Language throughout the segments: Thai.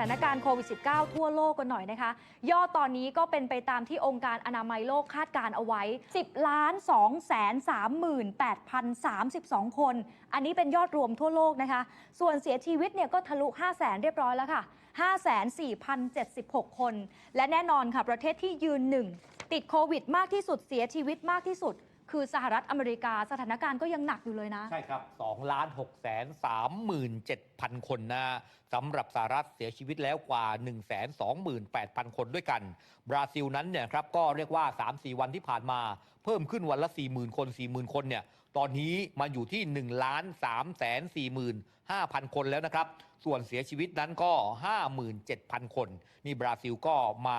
ถานการณ์โควิด -19 ทั่วโลกกันหน่อยนะคะ ยอดตอนนี้ก็เป็นไปตามที่องค์การอนามัยโลกคาดการเอาไว้ 10ล้าน2แสน38,032 คน อันนี้เป็นยอดรวมทั่วโลกนะคะ ส่วนเสียชีวิตเนี่ยก็ทะลุ 5 0 0แสนเรียบร้อยแล้วค่ะ 5,4,076 คน และแน่นอนค่ะประเทศที่ยืนหนึ่งติดโควิดมากที่สุดเสียชีวิตมากที่สุด คือสหรัฐอเมริกาสถานการณ์ก็ยังหนักอยู่เลยนะ ใช่ครับ2ล้าน6แสน37,000 คนนะสำหรับสหรัฐเสียชีวิตแล้วกว่า 1 2 8 0 0 0 คนด้วยกัน บราซิลนั้นเนี่ยครับก็เรียกว่า 3-4 วันที่ผ่านมา เพิ่มขึ้นวันละ 40,000 คน 40,000 คนเนี่ย ตอนนี้มาอยู่ที่1ล้าน3แสน45,000คนแล้วนะครับ ส่วนเสียชีวิตนั้นก็ 57,000 คน นี่บราซิลก็มา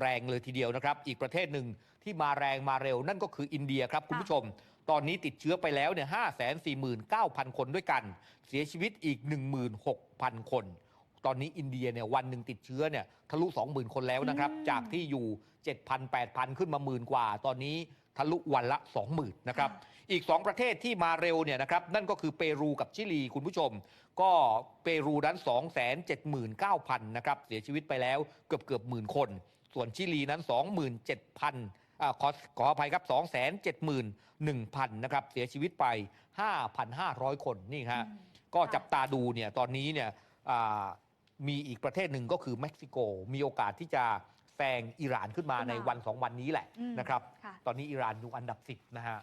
แรงเลยทีเดียวนะครับ อีกประเทศหนึ่งที่มาแรงมาเร็วนั่นก็คืออินเดียครับคุณผู้ชม ตอนนี้ติดเชื้อไปแล้วเนี่ย549,000 คนด้วยกัน เสียชีวิตอีก 16,000 คน ตอนนี้อินเดียเนี่ยวันหนึ่งติดเชื้อเนี่ยทะลุ 20,000 คนแล้วนะครับอืมจากที่อยู่ 7,000 8,000 ขึ้นมาหมื่นกว่า ตอนนี้ทะลุวันละ 20,000นะครับอีก 2 ประเทศที่มาเร็วเนี่ยนะครับนั่นก็คือเปรูกับชิลีคุณผู้ชม ก็เปรูนั้น 279,000นะครับเสียชีวิตไปแล้วเกือบเกือบหมื่นคน ส่วนชิลีนั้น 27,000อ่าขอขออภัยครับ 271,000 นะครับ เสียชีวิตไป 5,500 คนนี่ฮะอืมก็ค่ะจับตาดูเนี่ย ตอนนี้เนี่ยอ่า มีอีกประเทศหนึ่งก็คือเม็กซิโก มีโอกาสที่จะแซงอิหร่านขึ้นมาขึ้นมาในวันสองวันนี้แหละอืมนะครับค่ะตอนนี้อิหร่านอยู่อันดับ 10 นะฮะ